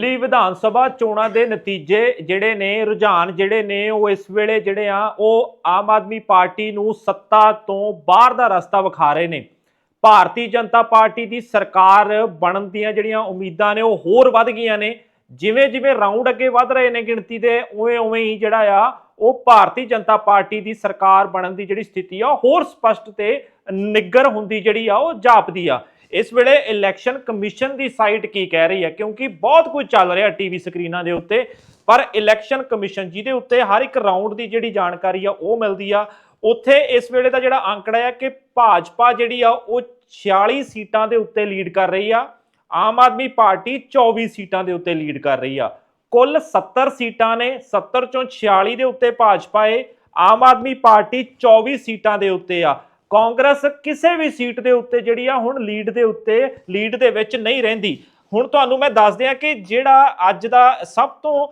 ਲਈ ਵਿਧਾਨ ਸਭਾ ਚੋਣਾਂ ਦੇ ਨਤੀਜੇ ਜਿਹੜੇ ਨੇ, ਰੁਝਾਨ ਜਿਹੜੇ ਨੇ, ਉਹ ਇਸ ਵੇਲੇ ਜਿਹੜੇ ਆ, ਉਹ ਆਮ ਆਦਮੀ ਪਾਰਟੀ ਨੂੰ ਸੱਤਾ ਤੋਂ ਬਾਹਰ ਦਾ ਰਸਤਾ ਵਿਖਾ ਰਹੇ ਨੇ। ਭਾਰਤੀ ਜਨਤਾ ਪਾਰਟੀ ਦੀ ਸਰਕਾਰ ਬਣਨ ਦੀਆਂ ਜਿਹੜੀਆਂ ਉਮੀਦਾਂ ਨੇ, ਉਹ ਹੋਰ ਵੱਧ ਗਈਆਂ ਨੇ। ਜਿਵੇਂ ਜਿਵੇਂ ਰਾਉਂਡ ਅੱਗੇ ਵੱਧ ਰਹੇ ਨੇ ਗਿਣਤੀ ਦੇ, ਉਵੇਂ ਉਵੇਂ ਹੀ ਜਿਹੜਾ ਆ, ਉਹ ਭਾਰਤੀ ਜਨਤਾ ਪਾਰਟੀ ਦੀ ਸਰਕਾਰ ਬਣਨ ਦੀ ਜਿਹੜੀ ਸਥਿਤੀ ਆ, ਉਹ ਹੋਰ ਸਪਸ਼ਟ ਤੇ ਨਿੱਗਰ ਹੁੰਦੀ ਜਿਹੜੀ ਆ, ਉਹ ਜਾਪਦੀ ਆ। ਇਸ ਵੇਲੇ ਇਲੈਕਸ਼ਨ ਕਮਿਸ਼ਨ ਦੀ ਸਾਈਟ ਕੀ ਕਹਿ ਰਹੀ ਹੈ? ਕਿਉਂਕਿ ਬਹੁਤ ਕੁਝ ਚੱਲ ਰਿਹਾ ਟੀਵੀ ਸਕਰੀਨਾਂ ਦੇ ਉੱਤੇ, ਪਰ ਇਲੈਕਸ਼ਨ ਕਮਿਸ਼ਨ ਜਿਹਦੇ ਉੱਤੇ ਹਰ ਇੱਕ ਰਾਉਂਡ ਦੀ ਜਿਹੜੀ ਜਾਣਕਾਰੀ ਆ, ਉਹ ਮਿਲਦੀ ਆ। ਉੱਥੇ ਇਸ ਵੇਲੇ ਦਾ ਜਿਹੜਾ ਅੰਕੜਾ ਆ ਕਿ ਭਾਜਪਾ ਜਿਹੜੀ ਆ, ਉਹ 46 ਸੀਟਾਂ ਦੇ ਉੱਤੇ ਲੀਡ ਕਰ ਰਹੀ ਆ। ਆਮ ਆਦਮੀ ਪਾਰਟੀ 24 ਸੀਟਾਂ ਦੇ ਉੱਤੇ ਲੀਡ ਕਰ ਰਹੀ ਆ। ਕੁੱਲ 70 ਸੀਟਾਂ ਨੇ 70 ਚੋਂ 46 ਦੇ ਉੱਤੇ ਭਾਜਪਾ ਏ। ਆਮ ਆਦਮੀ ਪਾਰਟੀ 24 ਸੀਟਾਂ ਦੇ ਉੱਤੇ ਆ। ਕਾਂਗਰਸ ਕਿਸੇ ਵੀ ਸੀਟ ਦੇ ਉੱਤੇ ਜਿਹੜੀ ਆ ਹੁਣ ਲੀਡ ਦੇ ਉੱਤੇ, ਲੀਡ ਦੇ ਵਿੱਚ ਨਹੀਂ ਰਹਿੰਦੀ। ਹੁਣ ਤੁਹਾਨੂੰ ਮੈਂ ਦੱਸ ਦਿਆਂ ਕਿ ਜਿਹੜਾ ਅੱਜ ਦਾ ਸਭ ਤੋਂ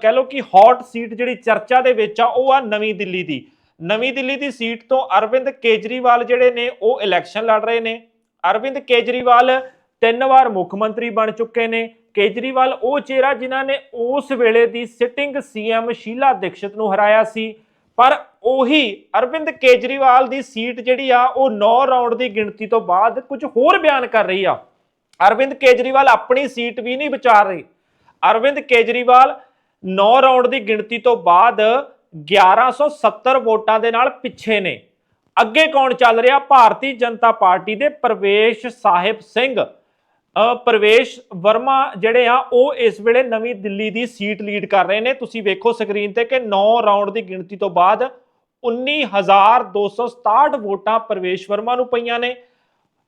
ਕਹਿ ਲਓ ਕਿ ਹੌਟ ਸੀਟ ਜਿਹੜੀ ਚਰਚਾ ਦੇ ਵਿੱਚ ਆ, ਉਹ ਆ ਨਵੀਂ ਦਿੱਲੀ ਦੀ। ਨਵੀਂ ਦਿੱਲੀ ਦੀ ਸੀਟ ਤੋਂ ਅਰਵਿੰਦ ਕੇਜਰੀਵਾਲ ਜਿਹੜੇ ਨੇ, ਉਹ ਇਲੈਕਸ਼ਨ ਲੜ ਰਹੇ ਨੇ। ਅਰਵਿੰਦ ਕੇਜਰੀਵਾਲ ਤਿੰਨ ਵਾਰ ਮੁੱਖ ਮੰਤਰੀ ਬਣ ਚੁੱਕੇ ਨੇ। ਕੇਜਰੀਵਾਲ ਉਹ ਚਿਹਰਾ ਜਿਨ੍ਹਾਂ ਨੇ ਉਸ ਵੇਲੇ ਦੀ ਸਿਟਿੰਗ ਸੀਐਮ ਸ਼ੀਲਾ ਦੀਕਸ਼ਿਤ ਨੂੰ ਹਰਾਇਆ ਸੀ। ਪਰ ਉਹੀ ਅਰਵਿੰਦ ਕੇਜਰੀਵਾਲ ਦੀ ਸੀਟ ਜਿਹੜੀ ਆ, ਉਹ 9 ਰਾਉਂਡ ਦੀ ਗਿਣਤੀ ਤੋਂ ਬਾਅਦ ਕੁਝ ਹੋਰ ਬਿਆਨ ਕਰ ਰਹੀ ਆ। ਅਰਵਿੰਦ ਕੇਜਰੀਵਾਲ ਆਪਣੀ ਸੀਟ ਵੀ ਨਹੀਂ ਵਿਚਾਰ ਰਹੀ। ਅਰਵਿੰਦ ਕੇਜਰੀਵਾਲ 9 ਰਾਉਂਡ ਦੀ ਗਿਣਤੀ ਤੋਂ ਬਾਅਦ 1170 ਵੋਟਾਂ ਦੇ ਨਾਲ ਪਿੱਛੇ ਨੇ। ਅੱਗੇ ਕੌਣ ਚੱਲ ਰਿਹਾ? ਭਾਰਤੀ ਜਨਤਾ ਪਾਰਟੀ ਦੇ ਪ੍ਰਵੇਸ਼ ਸਾਹਿਬ ਸਿੰਘ। ਪ੍ਰਵੇਸ਼ ਵਰਮਾ ਜਿਹੜੇ ਆ, ਉਹ ਇਸ ਵੇਲੇ ਨਵੀਂ ਦਿੱਲੀ ਦੀ ਸੀਟ ਲੀਡ ਕਰ ਰਹੇ ਨੇ। ਤੁਸੀਂ ਵੇਖੋ ਸਕਰੀਨ ਤੇ ਕਿ 9 ਰਾਉਂਡ ਦੀ ਗਿਣਤੀ ਤੋਂ ਬਾਅਦ 19267 ਵੋਟਾਂ ਪ੍ਰਵੇਸ਼ ਵਰਮਾ ਨੂੰ ਪਈਆਂ ਨੇ।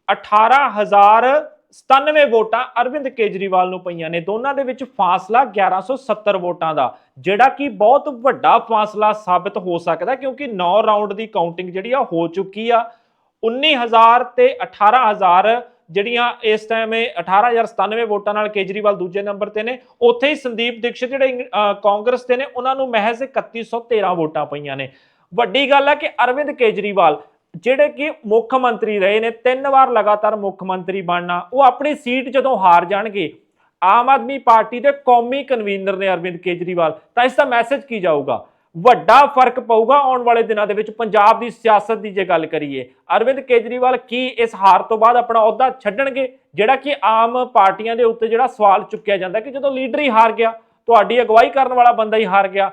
18097 ਵੋਟਾਂ ਅਰਵਿੰਦ ਕੇਜਰੀਵਾਲ ਨੂੰ ਪਈਆਂ ਨੇ। ਦੋਨਾਂ ਦੇ ਵਿੱਚ ਫਾਸਲਾ 1170 ਵੋਟਾਂ ਦਾ, ਜਿਹੜਾ ਕਿ ਬਹੁਤ ਵੱਡਾ ਫਾਸਲਾ ਸਾਬਤ ਹੋ ਸਕਦਾ ਕਿਉਂਕਿ 9 ਰਾਉਂਡ ਦੀ ਕਾਊਂਟਿੰਗ ਜਿਹੜੀ ਆ, ਹੋ ਚੁੱਕੀ ਆ। 19000 ਤੇ 18000 ਜਿਹੜੀਆਂ ਇਸ ਟਾਈਮ ਇਹ 18097 ਵੋਟਾਂ ਨਾਲ ਕੇਜਰੀਵਾਲ ਦੂਜੇ ਨੰਬਰ ਤੇ ਨੇ, ਉੱਥੇ ਹੀ ਸੰਦੀਪ ਦੀਕਸ਼ਿਤ ਜਿਹੜੇ ਕਾਂਗਰਸ ਦੇ ਨੇ, ਉਹਨਾਂ ਨੂੰ ਮਹਿਜ਼ 3113 ਵੋਟਾਂ ਪਈਆਂ ਨੇ। ਵੱਡੀ ਗੱਲ ਹੈ ਕਿ ਅਰਵਿੰਦ ਕੇਜਰੀਵਾਲ ਜਿਹੜੇ ਕਿ ਮੁੱਖ ਮੰਤਰੀ ਰਹੇ ਨੇ, ਤਿੰਨ ਵਾਰ ਲਗਾਤਾਰ ਮੁੱਖ ਮੰਤਰੀ ਬਣਨਾ, ਉਹ ਆਪਣੀ ਸੀਟ ਜਦੋਂ ਹਾਰ ਜਾਣਗੇ, ਆਮ ਆਦਮੀ ਪਾਰਟੀ ਦੇ ਕੌਮੀ ਕਨਵੀਨਰ ਨੇ ਅਰਵਿੰਦ ਕੇਜਰੀਵਾਲ। ਤਾਂ ਇਸ ਦਾ ਮੈਸੇਜ ਕੀ ਜਾਊਗਾ? ਵੱਡਾ ਫਰਕ ਪਊਗਾ ਆਉਣ ਵਾਲੇ ਦਿਨਾਂ ਦੇ ਵਿੱਚ ਪੰਜਾਬ ਦੀ ਸਿਆਸਤ ਦੀ ਜੇ ਗੱਲ ਕਰੀਏ ਅਰਵਿੰਦ ਕੇਜਰੀਵਾਲ ਕੀ ਇਸ ਹਾਰ ਤੋਂ ਬਾਅਦ ਆਪਣਾ ਅਹੁਦਾ ਛੱਡਣਗੇ ਜਿਹੜਾ ਕਿ ਆਮ ਪਾਰਟੀਆਂ ਦੇ ਉੱਤੇ ਜਿਹੜਾ ਸਵਾਲ ਚੁੱਕਿਆ ਜਾਂਦਾ ਕਿ ਜਦੋਂ ਲੀਡਰ ਹੀ ਹਾਰ ਗਿਆ ਤੁਹਾਡੀ ਅਗਵਾਈ ਕਰਨ ਵਾਲਾ ਬੰਦਾ ਹੀ ਹਾਰ ਗਿਆ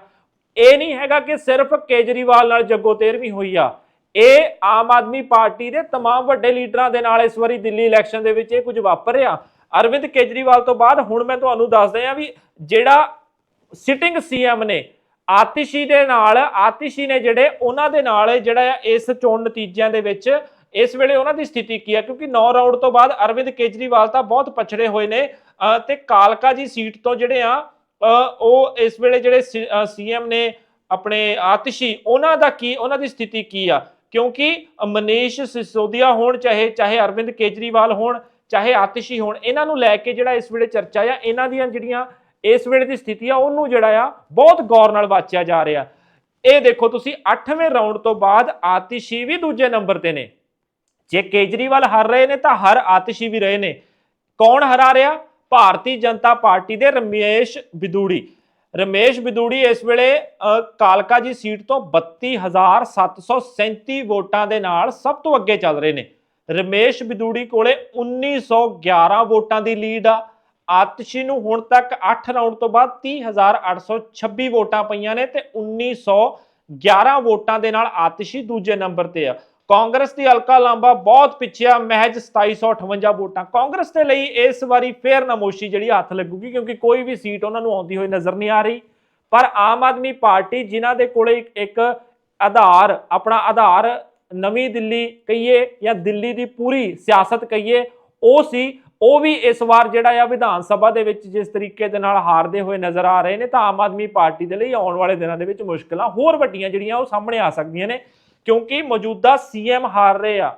ਇਹ ਨਹੀਂ ਹੈਗਾ ਕਿ ਸਿਰਫ ਕੇਜਰੀਵਾਲ ਨਾਲ ਜੱਗੋ ਤੇਰਵੀਂ ਹੋਈ ਆ ਇਹ ਆਮ ਆਦਮੀ ਪਾਰਟੀ ਦੇ तमाम ਵੱਡੇ ਲੀਡਰਾਂ ਦੇ ਨਾਲ ਇਸ ਵਾਰੀ ਦਿੱਲੀ ਇਲੈਕਸ਼ਨ ਦੇ ਵਿੱਚ ਇਹ ਕੁਝ ਵਾਪਰ ਰਿਹਾ ਅਰਵਿੰਦ ਕੇਜਰੀਵਾਲ ਤੋਂ ਬਾਅਦ ਹੁਣ ਮੈਂ ਤੁਹਾਨੂੰ ਦੱਸਦਾ ਹਾਂ ਵੀ ਜਿਹੜਾ ਸਿਟਿੰਗ ਸੀਐਮ ਨੇ ਆਤਿਸ਼ੀ ਦੇ ਨਾਲ, ਆਤਿਸ਼ੀ ਨੇ ਜਿਹੜੇ ਉਹਨਾਂ ਦੇ ਨਾਲ ਜਿਹੜਾ ਆ ਇਸ ਚੋਣ ਨਤੀਜਿਆਂ ਦੇ ਵਿੱਚ ਇਸ ਵੇਲੇ ਉਹਨਾਂ ਦੀ ਸਥਿਤੀ ਕੀ ਹੈ ਕਿਉਂਕਿ 9 ਰਾਉਂਡ ਤੋਂ ਬਾਅਦ ਅਰਵਿੰਦ ਕੇਜਰੀਵਾਲ ਤਾਂ ਬਹੁਤ ਪਛੜੇ ਹੋਏ ਨੇ ਤੇ ਕਾਲਕਾ ਜੀ ਸੀਟ ਤੋਂ ਜਿਹੜੇ ਆ ਉਹ ਇਸ ਵੇਲੇ ਜਿਹੜੇ ਸੀਐਮ ਨੇ ਆਪਣੇ ਆਤਿਸ਼ੀ, ਉਹਨਾਂ ਦਾ ਕੀ, ਉਹਨਾਂ ਦੀ ਸਥਿਤੀ ਕੀ ਆ? ਕਿਉਂਕਿ ਮਨੀਸ਼ ਸਿਸੋਦੀਆ ਹੋਣ, ਚਾਹੇ ਚਾਹੇ ਅਰਵਿੰਦ ਕੇਜਰੀਵਾਲ ਹੋਣ, ਚਾਹੇ ਆਤਿਸ਼ੀ ਹੋਣ, ਇਹਨਾਂ ਨੂੰ ਲੈ ਕੇ ਜਿਹੜਾ ਇਸ ਵੇਲੇ ਚਰਚਾ ਆ, ਇਹਨਾਂ ਦੀਆਂ ਜਿਹੜੀਆਂ ਇਸ ਵੇਲੇ ਦੀ ਸਥਿਤੀ ਆ ਉਹਨੂੰ ਜਿਹੜਾ ਆ ਬਹੁਤ ਗੌਰ ਨਾਲ ਵਾਚਿਆ ਜਾ ਰਿਹਾ। ਇਹ ਦੇਖੋ ਤੁਸੀਂ 8ਵੇਂ ਰਾਉਂਡ ਤੋਂ ਬਾਅਦ ਆਤਿਸ਼ੀ ਵੀ ਦੂਜੇ ਨੰਬਰ ਤੇ ਨੇ। ਜੇ ਕੇਜਰੀਵਾਲ ਹਾਰ ਰਹੇ ਨੇ ਤਾਂ ਹਰ ਆਤਿਸ਼ੀ ਵੀ ਰਹੇ ਨੇ। ਕੌਣ ਹਰਾ ਰਿਹਾ? ਭਾਰਤੀ ਜਨਤਾ ਪਾਰਟੀ ਦੇ ਰਮੇਸ਼ ਬਿਦੂੜੀ। ਰਮੇਸ਼ ਬਿਦੂੜੀ ਇਸ ਵੇਲੇ ਅ, ਕਾਲਕਾ ਜੀ ਸੀਟ ਤੋਂ 32737 ਵੋਟਾਂ ਦੇ ਨਾਲ ਸਭ ਤੋਂ ਅੱਗੇ ਚੱਲ ਰਹੇ ਨੇ। ਰਮੇਸ਼ ਬਿਦੂੜੀ ਕੋਲੇ 1911 ਵੋਟਾਂ ਦੀ ਲੀਡ ਆ। ਆਤਸ਼ੀ ਨੂੰ ਹੁਣ ਤੱਕ 8 ਰਾਉਂਡ ਤੋਂ ਬਾਅਦ 30826 ਵੋਟਾਂ ਪਈਆਂ ਨੇ ਤੇ 1911 ਵੋਟਾਂ ਦੇ ਨਾਲ ਆਤਸ਼ੀ ਦੂਜੇ ਨੰਬਰ ਤੇ ਆ। ਕਾਂਗਰਸ ਦੀ ਹਲਕਾ ਲਾਂਬਾ ਬਹੁਤ ਪਿੱਛੇ ਆ, ਮਹਿਜ 2758 ਵੋਟਾਂ। ਕਾਂਗਰਸ ਦੇ ਲਈ ਇਸ ਵਾਰੀ ਫੇਰ ਨਮੋਸ਼ੀ ਜਿਹੜੀ ਹੱਥ ਲੱਗੂਗੀ, ਕਿਉਂਕਿ ਕੋਈ ਵੀ ਸੀਟ ਉਹਨਾਂ ਨੂੰ ਆਉਂਦੀ ਹੋਈ ਨਜ਼ਰ ਨਹੀਂ ਆ ਰਹੀ। ਪਰ ਆਮ ਆਦਮੀ ਪਾਰਟੀ ਜਿਨ੍ਹਾਂ ਦੇ ਕੋਲੇ ਇੱਕ ਆਧਾਰ, ਆਪਣਾ ਆਧਾਰ ਨਵੀਂ ਦਿੱਲੀ ਕਹੀਏ ਜਾਂ ਦਿੱਲੀ ਦੀ ਪੂਰੀ ਸਿਆਸਤ ਕਹੀਏ, ਉਹ ਸੀ ਉਹ ਵੀ ਇਸ ਵਾਰ ਜਿਹੜਾ ਆ ਵਿਧਾਨ ਸਭਾ ਦੇ ਵਿੱਚ ਜਿਸ ਤਰੀਕੇ ਦੇ ਨਾਲ ਹਾਰਦੇ ਹੋਏ ਨਜ਼ਰ ਆ ਰਹੇ ਨੇ, ਤਾਂ ਆਮ ਆਦਮੀ ਪਾਰਟੀ ਦੇ ਲਈ ਆਉਣ ਵਾਲੇ ਦਿਨਾਂ ਦੇ ਵਿੱਚ ਮੁਸ਼ਕਲਾਂ ਹੋਰ ਵੱਡੀਆਂ ਜਿਹੜੀਆਂ ਉਹ ਸਾਹਮਣੇ ਆ ਸਕਦੀਆਂ ਨੇ, ਕਿਉਂਕਿ ਮੌਜੂਦਾ ਸੀਐਮ ਹਾਰ ਰਹੇ ਆ।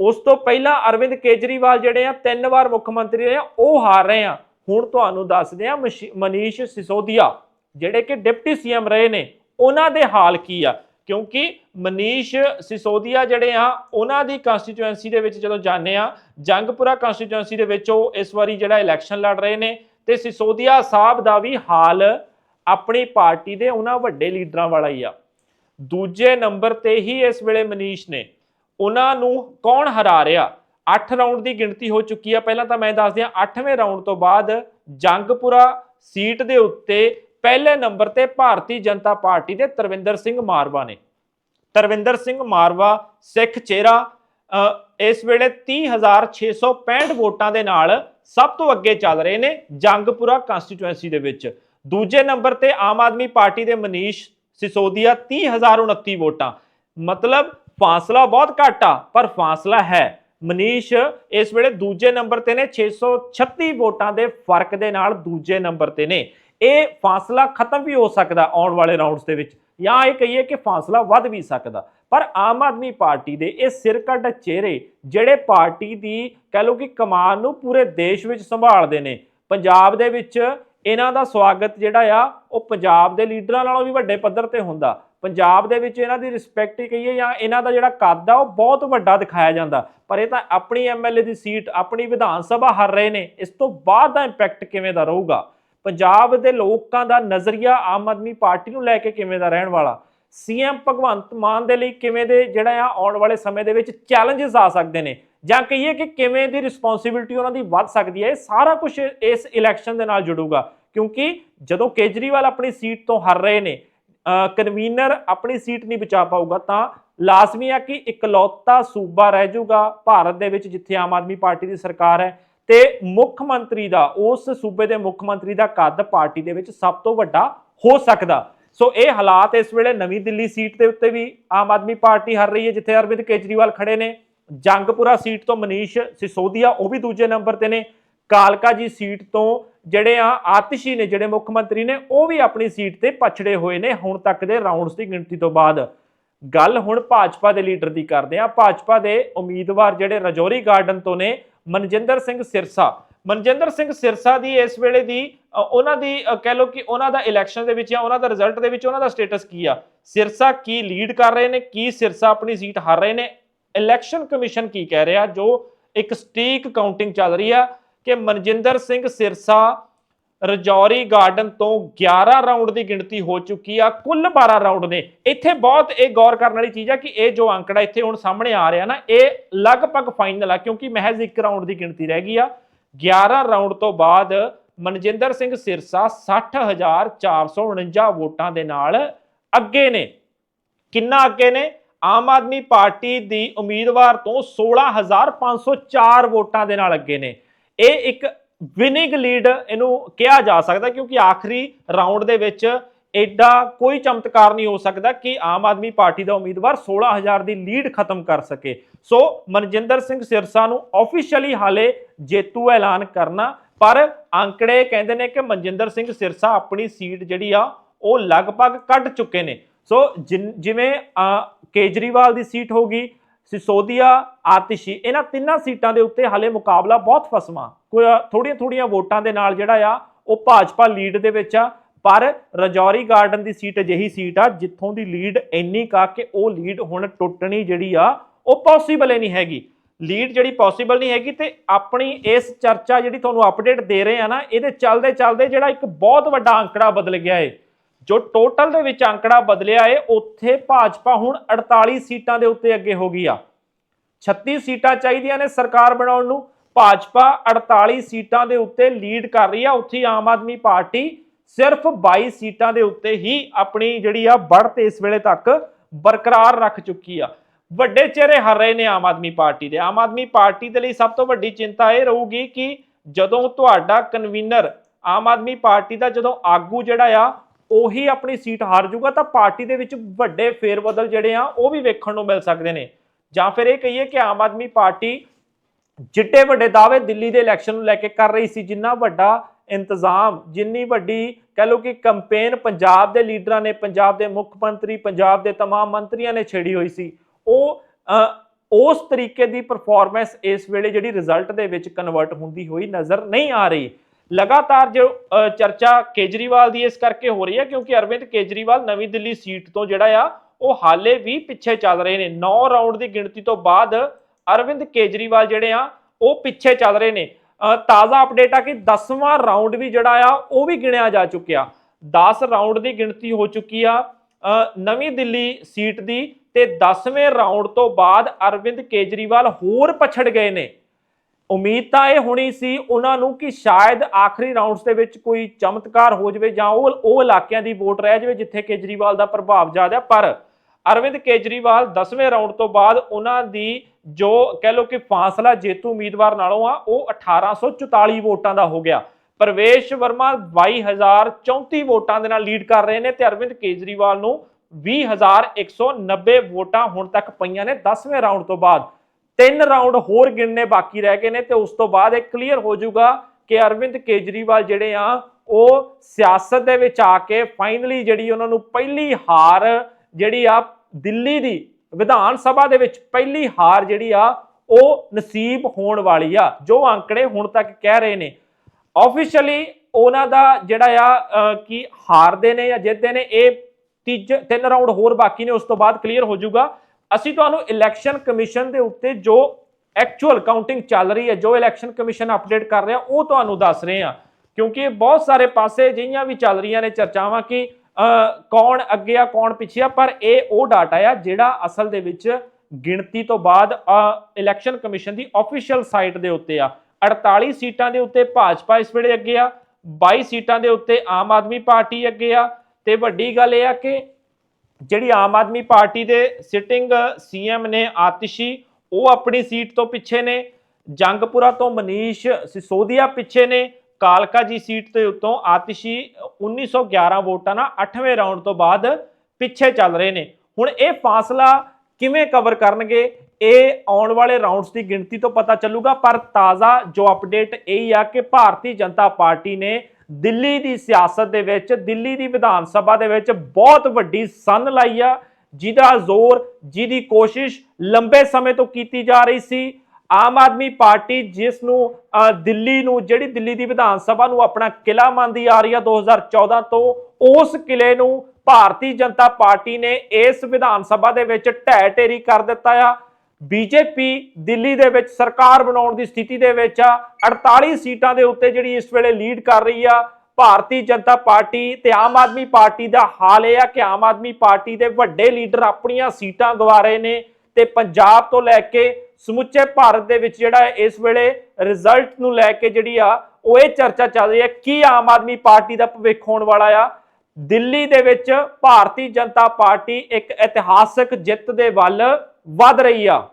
ਉਸ ਤੋਂ ਪਹਿਲਾਂ ਅਰਵਿੰਦ ਕੇਜਰੀਵਾਲ ਜਿਹੜੇ ਆ, ਤਿੰਨ ਵਾਰ ਮੁੱਖ ਮੰਤਰੀ ਰਹੇ ਆ, ਉਹ ਹਾਰ ਰਹੇ ਆ। ਹੁਣ ਤੁਹਾਨੂੰ ਦੱਸਦੇ ਆ ਮਸ਼ੀ- ਮਨੀਸ਼ ਸਿਸੋਦੀਆ, ਜਿਹੜੇ ਕਿ ਡਿਪਟੀ ਸੀਐਮ ਰਹੇ ਨੇ, ਉਹਨਾਂ ਦੇ ਹਾਲ ਕੀ ਆ? ਕਿਉਂਕਿ ਮਨੀਸ਼ ਸਿਸੋਦੀਆ ਜਿਹੜੇ ਆ, ਉਹਨਾਂ ਦੀ ਕੰਸਟੀਚੁਐਂਸੀ ਦੇ ਵਿੱਚ ਜਦੋਂ ਜਾਂਦੇ ਆ, ਜੰਗਪੁਰਾ ਕੰਸਟੀਚੁਐਂਸੀ ਦੇ ਵਿੱਚ ਉਹ ਇਸ ਵਾਰੀ ਜਿਹੜਾ ਇਲੈਕਸ਼ਨ ਲੜ ਰਹੇ ਨੇ ਤੇ ਸਿਸੋਦੀਆ ਸਾਹਿਬ ਦਾ ਵੀ ਹਾਲ ਆਪਣੀ ਪਾਰਟੀ ਦੇ ਉਹਨਾਂ ਵੱਡੇ ਲੀਡਰਾਂ ਵਾਲਾ ਹੀ ਆ। ਦੂਜੇ ਨੰਬਰ ਤੇ ਹੀ ਇਸ ਵੇਲੇ ਮਨੀਸ਼ ਨੇ। ਉਹਨਾਂ ਨੂੰ ਕੌਣ ਹਰਾ ਰਿਹਾ? 8 ਰਾਉਂਡ ਦੀ ਗਿਣਤੀ ਹੋ ਚੁੱਕੀ ਆ। ਪਹਿਲਾਂ ਤਾਂ ਮੈਂ ਦੱਸ ਦਿਆਂ 8ਵੇਂ ਰਾਉਂਡ ਤੋਂ ਬਾਅਦ ਜੰਗਪੁਰਾ ਸੀਟ ਦੇ ਉੱਤੇ ਪਹਿਲੇ ਨੰਬਰ ਤੇ ਭਾਰਤੀ ਜਨਤਾ ਪਾਰਟੀ ਦੇ ਤਰਵਿੰਦਰ ਸਿੰਘ ਮਾਰਵਾ ਨੇ। ਤਰਵਿੰਦਰ ਸਿੰਘ ਮਾਰਵਾ, ਸਿੱਖ ਚਿਹਰਾ ਇਸ ਵੇਲੇ 30665 ਵੋਟਾਂ ਦੇ ਨਾਲ ਸਭ ਤੋਂ ਅੱਗੇ ਚੱਲ ਰਹੇ ਨੇ ਜੰਗਪੁਰਾ ਕੰਸਟੀਚੁਐਂਸੀ ਦੇ ਵਿੱਚ। ਦੂਜੇ ਨੰਬਰ ਤੇ ਆਮ ਆਦਮੀ ਪਾਰਟੀ ਦੇ ਮਨੀਸ਼ ਸਿਸੋਦੀਆ 30029 ਵੋਟਾਂ। ਮਤਲਬ ਫਾਸਲਾ ਬਹੁਤ ਘੱਟ ਆ, ਪਰ ਫਾਸਲਾ ਹੈ। ਮਨੀਸ਼ ਇਸ ਵੇਲੇ ਦੂਜੇ ਨੰਬਰ ਤੇ ਨੇ 636 ਵੋਟਾਂ ਦੇ ਫ਼ਰਕ ਦੇ ਨਾਲ ਦੂਜੇ ਨੰਬਰ ਤੇ ਨੇ। ਇਹ ਫਾਸਲਾ ਖਤਮ ਵੀ ਹੋ ਸਕਦਾ ਆਉਣ ਵਾਲੇ ਰਾਉਂਡਸ ਦੇ ਵਿੱਚ। ਜਾਂ ਇਹ ਕਹੀਏ ਕਿ ਫਾਸਲਾ ਵੱਧ ਵੀ ਸਕਦਾ। ਪਰ ਆਮ ਆਦਮੀ ਪਾਰਟੀ ਦੇ ਇਹ ਸਿਰਕੱਢ ਚਿਹਰੇ ਜਿਹੜੇ ਪਾਰਟੀ ਦੀ ਕਹਿ ਲਓ ਕਿ ਕਮਾਨ ਨੂੰ ਪੂਰੇ ਦੇਸ਼ ਵਿੱਚ ਸੰਭਾਲਦੇ ਨੇ। ਪੰਜਾਬ ਦੇ ਵਿੱਚ ਇਹਨਾਂ ਦਾ ਸਵਾਗਤ ਜਿਹੜਾ ਆ, ਉਹ ਪੰਜਾਬ ਦੇ ਲੀਡਰਾਂ ਨਾਲੋਂ ਵੀ ਵੱਡੇ ਪੱਧਰ ਤੇ ਹੁੰਦਾ। ਪੰਜਾਬ ਦੇ ਵਿੱਚ ਇਹਨਾਂ ਦੀ ਰਿਸਪੈਕਟ ਹੀ ਕਹੀਏ ਜਾਂ ਇਹਨਾਂ ਦਾ ਜਿਹੜਾ ਕੱਦ ਆ, ਉਹ ਬਹੁਤ ਵੱਡਾ ਦਿਖਾਇਆ ਜਾਂਦਾ। ਪਰ ਇਹ ਤਾਂ ਆਪਣੀ ਐਮਐਲਏ ਦੀ ਸੀਟ, ਆਪਣੀ ਵਿਧਾਨ ਸਭਾ ਹਰ ਰਹੇ ਨੇ। ਇਸ ਤੋਂ ਬਾਅਦ ਦਾ ਇੰਪੈਕਟ ਕਿਵੇਂ ਦਾ ਰਹੂਗਾ? ਪੰਜਾਬ ਦੇ ਲੋਕਾਂ ਦਾ ਨਜ਼ਰੀਆ ਆਮ ਆਦਮੀ ਪਾਰਟੀ ਨੂੰ ਲੈ ਕੇ ਕਿਵੇਂ ਦਾ ਰਹਿਣ ਵਾਲਾ? ਸੀਐਮ ਭਗਵੰਤ ਮਾਨ ਦੇ ਲਈ ਕਿਵੇਂ ਦੇ ਜਿਹੜਾ ਆ ਆਉਣ ਵਾਲੇ ਸਮੇਂ ਦੇ ਵਿੱਚ ਚੈਲੰਜਸ ਆ ਸਕਦੇ ਨੇ? ਜਾਂ ਕਹੀਏ ਕਿ ਕਿਵੇਂ ਦੀ ਰਿਸਪੌਂਸਿਬਿਲਟੀ ਉਹਨਾਂ ਦੀ ਵੱਧ ਸਕਦੀ ਹੈ? ਇਹ ਸਾਰਾ ਕੁਝ ਇਸ ਇਲੈਕਸ਼ਨ ਦੇ ਨਾਲ ਜੁੜੂਗਾ। ਕਿਉਂਕਿ ਜਦੋਂ ਕੇਜਰੀਵਾਲ ਆਪਣੀ ਸੀਟ ਤੋਂ ਹਾਰ ਰਹੇ ਨੇ ਕਨਵੀਨਰ ਆਪਣੀ ਸੀਟ ਨਹੀਂ ਬਚਾ ਪਾਊਗਾ, ਤਾਂ ਲਾਜ਼ਮੀ ਆ ਕਿ ਇਕਲੌਤਾ ਸੂਬਾ ਰਹਿ ਜਾਊਗਾ ਭਾਰਤ ਦੇ ਵਿੱਚ ਜਿੱਥੇ ਆਮ ਆਦਮੀ ਪਾਰਟੀ ਦੀ ਸਰਕਾਰ ਹੈ। ਤੇ ਮੁੱਖ ਮੰਤਰੀ ਦਾ, ਉਸ ਸੂਬੇ ਦੇ ਮੁੱਖ ਮੰਤਰੀ ਦਾ ਕੱਦ ਪਾਰਟੀ ਦੇ ਵਿੱਚ ਸਭ ਤੋਂ ਵੱਡਾ ਹੋ ਸਕਦਾ। ਸੋ ਇਹ ਹਾਲਾਤ ਇਸ ਵੇਲੇ ਨਵੀਂ ਦਿੱਲੀ ਸੀਟ ਦੇ ਉੱਤੇ ਵੀ ਆਮ ਆਦਮੀ ਪਾਰਟੀ ਹਰ ਰਹੀ ਹੈ, ਜਿੱਥੇ ਅਰਵਿੰਦ ਕੇਜਰੀਵਾਲ ਖੜੇ ਨੇ। ਜੰਗਪੁਰਾ ਸੀਟ ਤੋਂ ਮਨੀਸ਼ ਸਿਸੋਦੀਆ, ਉਹ ਵੀ ਦੂਜੇ ਨੰਬਰ ਤੇ ਨੇ। ਕਾਲਕਾ ਜੀ ਸੀਟ ਤੋਂ ਜਿਹੜੇ ਆ ਆਤਿਸ਼ੀ ਨੇ, ਜਿਹੜੇ ਮੁੱਖ ਮੰਤਰੀ ਨੇ, ਉਹ ਵੀ ਆਪਣੀ ਸੀਟ ਤੇ ਪਛੜੇ ਹੋਏ ਨੇ ਹੁਣ ਤੱਕ ਦੇ ਰਾਉਂਡਸ ਦੀ ਗਿਣਤੀ ਤੋਂ ਬਾਅਦ। ਗੱਲ ਹੁਣ ਭਾਜਪਾ ਦੇ ਲੀਡਰ ਦੀ ਕਰਦੇ ਆ ਭਾਜਪਾ ਦੇ ਉਮੀਦਵਾਰ ਜਿਹੜੇ ਰਜੌਰੀ ਗਾਰਡਨ ਤੋਂ ਨੇ ਮਨਜਿੰਦਰ ਸਿੰਘ ਸਿਰਸਾ। ਮਨਜਿੰਦਰ ਸਿੰਘ ਸਿਰਸਾ ਦੀ ਇਸ ਵੇਲੇ ਦੀ ਉਹਨਾਂ ਦੀ ਕਹਿ ਲਓ ਕਿ ਉਹਨਾਂ ਦਾ ਇਲੈਕਸ਼ਨ ਦੇ ਵਿੱਚ ਜਾਂ ਉਹਨਾਂ ਦਾ ਰਿਜ਼ਲਟ ਦੇ ਵਿੱਚ ਉਹਨਾਂ ਦਾ ਸਟੇਟਸ ਕੀ ਆ? ਸਿਰਸਾ ਕੀ ਲੀਡ ਕਰ ਰਹੇ ਨੇ? ਕੀ ਸਿਰਸਾ ਆਪਣੀ ਸੀਟ ਹਾਰ ਰਹੇ ਨੇ? ਇਲੈਕਸ਼ਨ ਕਮਿਸ਼ਨ ਕੀ ਕਹਿ ਰਿਹਾ? ਜੋ ਇੱਕ ਸਟੀਕ ਕਾਊਂਟਿੰਗ ਚੱਲ ਰਹੀ ਆ ਕਿ ਮਨਜਿੰਦਰ ਸਿੰਘ ਸਿਰਸਾ ਰਜੌਰੀ ਗਾਰਡਨ ਤੋਂ 11 ਰਾਉਂਡ ਦੀ ਗਿਣਤੀ ਹੋ ਚੁੱਕੀ ਆ, ਕੁੱਲ 12 ਰਾਉਂਡ ਨੇ। ਇੱਥੇ ਬਹੁਤ ਇਹ ਗੌਰ ਕਰਨ ਵਾਲੀ ਚੀਜ਼ ਆ ਕਿ ਇਹ ਜੋ ਅੰਕੜਾ ਇੱਥੇ ਹੁਣ ਸਾਹਮਣੇ ਆ ਰਿਹਾ ਨਾ, ਇਹ ਲਗਭਗ ਫਾਈਨਲ ਆ, ਕਿਉਂਕਿ ਮਹਿਜ਼ ਇੱਕ ਰਾਉਂਡ ਦੀ ਗਿਣਤੀ ਰਹਿ ਗਈ ਆ। 11 ਰਾਉਂਡ ਤੋਂ ਬਾਅਦ ਮਨਜਿੰਦਰ ਸਿੰਘ ਸਿਰਸਾ 60449 ਵੋਟਾਂ ਦੇ ਨਾਲ ਅੱਗੇ ਨੇ। ਕਿੰਨਾ ਅੱਗੇ ਨੇ? ਆਮ ਆਦਮੀ ਪਾਰਟੀ ਦੀ ਉਮੀਦਵਾਰ ਤੋਂ 16504 ਵੋਟਾਂ ਦੇ ਨਾਲ ਅੱਗੇ ਨੇ। ਇਹ ਇੱਕ ਵਿਨਿੰਗ ਲੀਡ ਇਹਨੂੰ ਕਿਹਾ ਜਾ ਸਕਦਾ ਕਿਉਂਕਿ ਆਖਰੀ ਰਾਉਂਡ ਦੇ ਵਿੱਚ ਐਡਾ ਕੋਈ ਚਮਤਕਾਰ ਨਹੀਂ ਹੋ ਸਕਦਾ ਕਿ ਆਮ ਆਦਮੀ ਪਾਰਟੀ ਦਾ ਉਮੀਦਵਾਰ 16000 ਦੀ ਲੀਡ ਖਤਮ ਕਰ ਸਕੇ। ਸੋ ਮਨਜਿੰਦਰ ਸਿੰਘ ਸਿਰਸਾ ਨੂੰ ਆਫੀਸ਼ੀਅਲੀ ਹਾਲੇ ਜੇਤੂ ਐਲਾਨ ਕਰਨਾ, ਪਰ ਅੰਕੜੇ ਕਹਿੰਦੇ ਨੇ ਕਿ ਮਨਜਿੰਦਰ ਸਿੰਘ ਸਿਰਸਾ ਆਪਣੀ ਸੀਟ ਜਿਹੜੀ ਆ, ਉਹ ਲਗਭਗ ਕੱਢ ਚੁੱਕੇ ਨੇ। ਸੋ ਜਿਨ- ਜਿਵੇਂ ਕੇਜਰੀਵਾਲ ਦੀ ਸੀਟ ਹੋਗੀ ਸਿਸੋਦੀਆ, ਆਤਿਸ਼ੀ, ਇਹਨਾਂ ਤਿੰਨਾਂ ਸੀਟਾਂ ਦੇ ਉੱਤੇ ਹਾਲੇ ਮੁਕਾਬਲਾ ਬਹੁਤ ਫਸਵਾ। ਕੋਈ ਥੋੜੀਆਂ ਥੋੜੀਆਂ ਵੋਟਾਂ ਦੇ ਨਾਲ ਜਿਹੜਾ ਆ, ਉਹ ਭਾਜਪਾ ਲੀਡ ਦੇ ਵਿੱਚ ਆ, ਪਰ ਰਜੌਰੀ ਗਾਰਡਨ ਦੀ ਸੀਟ ਅਜਿਹੀ ਸੀਟ ਆ, ਜਿੱਥੋਂ ਦੀ ਲੀਡ ਇੰਨੀ ਕਾ ਕਿ ਉਹ ਲੀਡ ਹੁਣ ਟੁੱਟਣੀ ਜਿਹੜੀ ਆ, ਉਹ ਪੋਸੀਬਲ ਹੀ ਨਹੀਂ ਹੈਗੀ। ਲੀਡ ਜਿਹੜੀ ਪੋਸੀਬਲ ਨਹੀਂ ਹੈਗੀ ਤੇ ਆਪਣੀ ਇਸ ਚਰਚਾ ਜਿਹੜੀ ਤੁਹਾਨੂੰ ਅਪਡੇਟ ਦੇ ਰਹੇ ਆ ਨਾ, ਇਹਦੇ ਚੱਲਦੇ ਚੱਲਦੇ ਜਿਹੜਾ ਇੱਕ ਬਹੁਤ ਵੱਡਾ ਅੰਕੜਾ ਬਦਲ ਗਿਆ ਏ। ਜੋ ਟੋਟਲ ਦੇ ਵਿੱਚ ਅੰਕੜਾ ਬਦਲਿਆ ਏ, ਉੱਥੇ ਭਾਜਪਾ ਹੁਣ 48 ਸੀਟਾਂ ਦੇ ਉੱਤੇ ਅੱਗੇ ਹੋ ਗਈ ਆ। 36 ਸੀਟਾਂ ਚਾਹੀਦੀਆਂ ਨੇ ਸਰਕਾਰ ਬਣਾਉਣ ਨੂੰ। ਭਾਜਪਾ 48 ਸੀਟਾਂ ਦੇ ਉੱਤੇ ਲੀਡ ਕਰ ਰਹੀ ਆ। ਉੱਥੇ ਆਮ ਆਦਮੀ ਪਾਰਟੀ ਸਿਰਫ 22 ਸੀਟਾਂ ਦੇ ਉੱਤੇ ਹੀ ਆਪਣੀ ਜਿਹੜੀ ਆ ਬੜਤ ਇਸ ਵੇਲੇ ਤੱਕ ਬਰਕਰਾਰ ਰੱਖ ਚੁੱਕੀ ਆ। ਵੱਡੇ ਚਿਹਰੇ ਹਰ ਰਹੇ ਨੇ ਆਮ ਆਦਮੀ ਪਾਰਟੀ ਦੇ। ਆਮ ਆਦਮੀ ਪਾਰਟੀ ਦੇ ਲਈ ਸਭ ਤੋਂ ਵੱਡੀ ਚਿੰਤਾ ਇਹ ਰਹੂਗੀ ਕਿ ਜਦੋਂ ਤੁਹਾਡਾ ਕਨਵੀਨਰ ਆਮ ਆਦਮੀ ਪਾਰਟੀ ਦਾ ਜਦੋਂ ਆਗੂ ਜਿਹੜਾ ਆ ਉਹੀ ਆਪਣੀ ਸੀਟ ਹਾਰ ਜਾਊਗਾ ਤਾਂ ਪਾਰਟੀ ਦੇ ਵਿੱਚ ਵੱਡੇ ਫੇਰਬਦਲ ਜਿਹੜੇ ਆ ਉਹ ਵੀ ਵੇਖਣ ਨੂੰ ਮਿਲ ਸਕਦੇ ਨੇ ਜਾਂ ਫਿਰ ਇਹ ਕਹੀਏ ਕਿ ਆਮ ਆਦਮੀ ਪਾਰਟੀ ਜਿੱਡੇ ਵੱਡੇ ਦਾਅਵੇ ਦਿੱਲੀ ਦੇ ਇਲੈਕਸ਼ਨ ਨੂੰ ਲੈ ਕੇ ਕਰ ਰਹੀ ਸੀ ਜਿੰਨਾ ਵੱਡਾ ਇੰਤਜ਼ਾਮ ਜਿੰਨੀ ਵੱਡੀ ਕਹ ਲਓ ਕਿ ਕੈਂਪੇਨ ਪੰਜਾਬ ਦੇ ਲੀਡਰਾਂ ਨੇ ਪੰਜਾਬ ਦੇ ਮੁੱਖ ਮੰਤਰੀ ਪੰਜਾਬ ਦੇ तमाम ਮੰਤਰੀਆਂ ਨੇ ਛੇੜੀ ਹੋਈ ਸੀ ਉਹ ਅ, ਉਸ ਤਰੀਕੇ ਦੀ ਪਰਫਾਰਮੈਂਸ ਇਸ ਵੇਲੇ ਜਿਹੜੀ ਰਿਜ਼ਲਟ ਦੇ ਵਿੱਚ ਕਨਵਰਟ ਹੁੰਦੀ ਹੋਈ ਨਜ਼ਰ ਨਹੀਂ ਆ ਰਹੀ ਲਗਾਤਾਰ ਜੋ ਚਰਚਾ ਕੇਜਰੀਵਾਲ ਦੀ ਇਸ ਕਰਕੇ ਹੋ ਰਹੀ ਹੈ ਕਿਉਂਕਿ ਅਰਵਿੰਦ ਕੇਜਰੀਵਾਲ ਨਵੀਂ ਦਿੱਲੀ ਸੀਟ ਤੋਂ ਜਿਹੜਾ ਆ, ਉਹ ਹਾਲੇ ਵੀ ਪਿੱਛੇ ਚੱਲ ਰਹੇ ਨੇ। 9 ਰਾਉਂਡ ਦੀ ਗਿਣਤੀ ਤੋਂ ਬਾਅਦ ਅਰਵਿੰਦ ਕੇਜਰੀਵਾਲ ਜਿਹੜੇ ਆ, ਉਹ ਪਿੱਛੇ ਚੱਲ ਰਹੇ ਨੇ। ਤਾਜ਼ਾ ਅਪਡੇਟ ਆ ਕਿ 10ਵਾਂ ਰਾਉਂਡ ਵੀ ਜਿਹੜਾ ਆ, ਉਹ ਵੀ ਗਿਣਿਆ ਜਾ ਚੁੱਕਿਆ। 10 ਰਾਉਂਡ ਦੀ ਗਿਣਤੀ ਹੋ ਚੁੱਕੀ ਆ ਨਵੀਂ ਦਿੱਲੀ ਸੀਟ ਦੀ ਤੇ 10ਵੇਂ ਰਾਉਂਡ ਤੋਂ ਬਾਅਦ ਅਰਵਿੰਦ ਕੇਜਰੀਵਾਲ ਹੋਰ ਪਛੜ ਗਏ ਨੇ। ਉਮੀਦ ਤਾਂ ਇਹ ਹੋਣੀ ਸੀ ਉਹਨਾਂ ਨੂੰ ਕਿ ਸ਼ਾਇਦ ਆਖਰੀ ਰਾਉਂਡਸ ਦੇ ਵਿੱਚ ਕੋਈ ਚਮਤਕਾਰ ਹੋ ਜਾਵੇ ਜਾਂ ਉਹ ਉਹ ਇਲਾਕਿਆਂ ਦੀ ਵੋਟ ਰਹਿ ਜਾਵੇ ਜਿੱਥੇ ਕੇਜਰੀਵਾਲ ਦਾ ਪ੍ਰਭਾਵ ਜ਼ਿਆਦਾ ਹੈ। ਪਰ ਅਰਵਿੰਦ ਕੇਜਰੀਵਾਲ 10ਵੇਂ ਰਾਉਂਡ ਤੋਂ ਬਾਅਦ ਉਹਨਾਂ ਦੀ ਜੋ ਕਹਿ ਲਓ ਕਿ ਫਾਸਲਾ ਜੇਤੂ ਉਮੀਦਵਾਰ ਨਾਲੋਂ ਆ, ਉਹ 1844 ਵੋਟਾਂ ਦਾ ਹੋ ਗਿਆ ਪ੍ਰਵੇਸ਼ ਵਰਮਾ 22034 ਵੋਟਾਂ ਦੇ ਨਾਲ ਲੀਡ ਕਰ ਰਹੇ ਨੇ ਤੇ ਅਰਵਿੰਦ ਕੇਜਰੀਵਾਲ ਨੂੰ 20190 ਵੋਟਾਂ ਹੁਣ ਤੱਕ ਪਈਆਂ ਨੇ 10ਵੇਂ ਰਾਉਂਡ ਤੋਂ ਬਾਅਦ ਤਿੰਨ ਰਾਉਂਡ ਹੋਰ ਗਿਣਨੇ ਬਾਕੀ ਰਹਿ ਗਏ ਨੇ ਤੇ ਉਸ ਤੋਂ ਬਾਅਦ ਇਹ ਕਲੀਅਰ ਹੋ ਜਾਊਗਾ ਕਿ ਅਰਵਿੰਦ ਕੇਜਰੀਵਾਲ ਜਿਹੜੇ ਆ, ਉਹ ਸਿਆਸਤ ਦੇ ਵਿੱਚ ਆ ਕੇ ਫਾਈਨਲੀ ਜਿਹੜੀ ਉਹਨਾਂ ਨੂੰ ਪਹਿਲੀ ਹਾਰ ਜਿਹੜੀ ਆ, ਦਿੱਲੀ ਦੀ ਵਿਧਾਨ ਸਭਾ ਦੇ ਵਿੱਚ ਪਹਿਲੀ ਹਾਰ ਜਿਹੜੀ ਆ, ਉਹ ਨਸੀਬ ਹੋਣ ਵਾਲੀ ਆ। ਜੋ ਅੰਕੜੇ ਹੁਣ ਤੱਕ ਕਹਿ ਰਹੇ ਨੇ। ਆਫੀਸ਼ੀਅਲੀ ਉਹਨਾਂ ਦਾ ਜਿਹੜਾ ਆ ਕਿ ਹਾਰਦੇ ਨੇ ਜਾਂ ਜਿੱਤਦੇ ਨੇ, ਇਹ ਤੀਜੇ, ਤਿੰਨ ਰਾਉਂਡ ਹੋਰ ਬਾਕੀ ਨੇ, ਉਸ ਤੋਂ ਬਾਅਦ ਕਲੀਅਰ ਹੋ ਜਾਊਗਾ। ਅਸੀਂ ਤੁਹਾਨੂੰ ਇਲੈਕਸ਼ਨ ਕਮਿਸ਼ਨ ਦੇ ਉੱਤੇ ਜੋ ਐਕਚੁਅਲ ਕਾਊਂਟਿੰਗ ਚੱਲ ਰਹੀ ਹੈ, ਜੋ ਇਲੈਕਸ਼ਨ ਕਮਿਸ਼ਨ ਅਪਡੇਟ ਕਰ ਰਿਹਾ, ਉਹ ਤੁਹਾਨੂੰ ਦੱਸ ਰਹੇ ਹਾਂ। ਕਿਉਂਕਿ ਇਹ ਬਹੁਤ ਸਾਰੇ ਪਾਸੇ ਜਿਹੀਆਂ ਵੀ ਚੱਲ ਰਹੀਆਂ ਨੇ ਚਰਚਾਵਾਂ ਕਿ ਕੌਣ ਅੱਗੇ ਆ, ਕੌਣ ਪਿੱਛੇ ਆ, ਪਰ ਇਹ ਉਹ ਡਾਟਾ ਆ ਜਿਹੜਾ ਅਸਲ ਦੇ ਵਿੱਚ ਗਿਣਤੀ ਤੋਂ ਬਾਅਦ ਇਲੈਕਸ਼ਨ ਕਮਿਸ਼ਨ ਦੀ ਆਫੀਸ਼ੀਅਲ ਸਾਈਟ ਦੇ ਉੱਤੇ ਆ। 48 ਸੀਟਾਂ ਦੇ ਉੱਤੇ ਭਾਜਪਾ ਇਸ ਵੇਲੇ ਅੱਗੇ ਆ 22 ਸੀਟਾਂ ਦੇ ਉੱਤੇ ਆਮ ਆਦਮੀ ਪਾਰਟੀ ਅੱਗੇ ਆ। ਤੇ ਵੱਡੀ ਗੱਲ ਇਹ ਆ ਕਿ ਜਿਹੜੀ ਆਮ ਆਦਮੀ ਪਾਰਟੀ ਦੇ ਸਿਟਿੰਗ ਸੀਐਮ ਨੇ ਆਤਿਸ਼ੀ, ਉਹ ਆਪਣੀ ਸੀਟ ਤੋਂ ਪਿੱਛੇ ਨੇ। ਜੰਗਪੁਰਾ ਤੋਂ ਮਨੀਸ਼ ਸਿਸੋਦੀਆ ਪਿੱਛੇ ਨੇ। ਕਾਲਕਾ ਜੀ ਸੀਟ ਦੇ ਉੱਤੋਂ ਆਤਿਸ਼ੀ 1911 ਵੋਟਾਂ ਨਾਲ 8ਵੇਂ ਰਾਉਂਡ ਤੋਂ ਬਾਅਦ ਪਿੱਛੇ ਚੱਲ ਰਹੇ ਨੇ। ਹੁਣ ਇਹ ਫਾਸਲਾ ਕਿਵੇਂ ਕਵਰ ਕਰਨਗੇ? ਇਹ ਆਉਣ ਵਾਲੇ ਰਾਉਂਡਸ ਦੀ ਗਿਣਤੀ ਤੋਂ ਪਤਾ ਚੱਲੂਗਾ, ਪਰ ਤਾਜ਼ਾ ਜੋ ਅਪਡੇਟ ਇਹ ਹੀ ਆ ਕਿ ਭਾਰਤੀ ਜਨਤਾ ਪਾਰਟੀ ਨੇ ਦਿੱਲੀ ਦੀ ਸਿਆਸਤ ਦੇ ਵਿੱਚ, ਦਿੱਲੀ ਦੀ ਵਿਧਾਨ ਸਭਾ ਦੇ ਵਿੱਚ ਬਹੁਤ ਵੱਡੀ ਸੰਨ ਲਾਈ ਆ, ਜਿਹਦਾ ਜ਼ੋਰ, ਜਿਹਦੀ ਕੋਸ਼ਿਸ਼ ਲੰਬੇ ਸਮੇਂ ਤੋਂ ਕੀਤੀ ਜਾ ਰਹੀ ਸੀ। ਆਮ ਆਦਮੀ ਪਾਰਟੀ ਜਿਸ ਨੂੰ ਦਿੱਲੀ ਨੂੰ, ਜਿਹੜੀ ਦਿੱਲੀ ਦੀ ਵਿਧਾਨ ਸਭਾ ਨੂੰ ਆਪਣਾ ਕਿਲਾ ਮੰਨਦੀ ਆ ਰਹੀ ਆ 2014 ਤੋਂ, ਉਸ ਕਿਲੇ ਨੂੰ ਭਾਰਤੀ ਜਨਤਾ ਪਾਰਟੀ ਨੇ ਇਸ ਵਿਧਾਨ ਸਭਾ ਦੇ ਵਿੱਚ ਢਹਿ ਢੇਰੀ ਕਰ ਦਿੱਤਾ ਆ। ਬੀਜੇਪੀ ਦਿੱਲੀ ਦੇ ਵਿੱਚ ਸਰਕਾਰ ਬਣਾਉਣ ਦੀ ਸਥਿਤੀ ਦੇ ਵਿੱਚ ਆ 48 ਸੀਟਾਂ ਦੇ ਉੱਤੇ ਜਿਹੜੀ ਇਸ ਵੇਲੇ ਲੀਡ ਕਰ ਰਹੀ ਆ, ਭਾਰਤੀ ਜਨਤਾ ਪਾਰਟੀ ਤੇ ਆਮ ਆਦਮੀ ਪਾਰਟੀ ਦਾ ਹਾਲ ਇਹ ਆ ਕਿ ਆਮ ਆਦਮੀ ਪਾਰਟੀ ਦੇ ਵੱਡੇ ਲੀਡਰ ਆਪਣੀਆਂ ਸੀਟਾਂ ਗਵਾ ਰਹੇ ਨੇ ਤੇ ਪੰਜਾਬ ਤੋਂ ਲੈ ਕੇ ਸਮੁੱਚੇ ਭਾਰਤ ਦੇ ਵਿੱਚ ਜਿਹੜਾ ਇਸ ਵੇਲੇ ਰਿਜ਼ਲਟ ਨੂੰ ਲੈ ਕੇ ਜਿਹੜੀ ਆ, ਉਹ ਇਹ ਚਰਚਾ ਚੱਲ ਰਹੀ ਹੈ, ਕੀ ਆਮ ਆਦਮੀ ਪਾਰਟੀ ਦਾ ਭਵਿੱਖ ਹੋਣ ਵਾਲਾ ਆ? ਦਿੱਲੀ ਦੇ ਵਿੱਚ ਭਾਰਤੀ ਜਨਤਾ ਪਾਰਟੀ ਇੱਕ ਇਤਿਹਾਸਕ ਜਿੱਤ ਦੇ ਵੱਲ ਵੱਧ ਰਹੀ ਆ।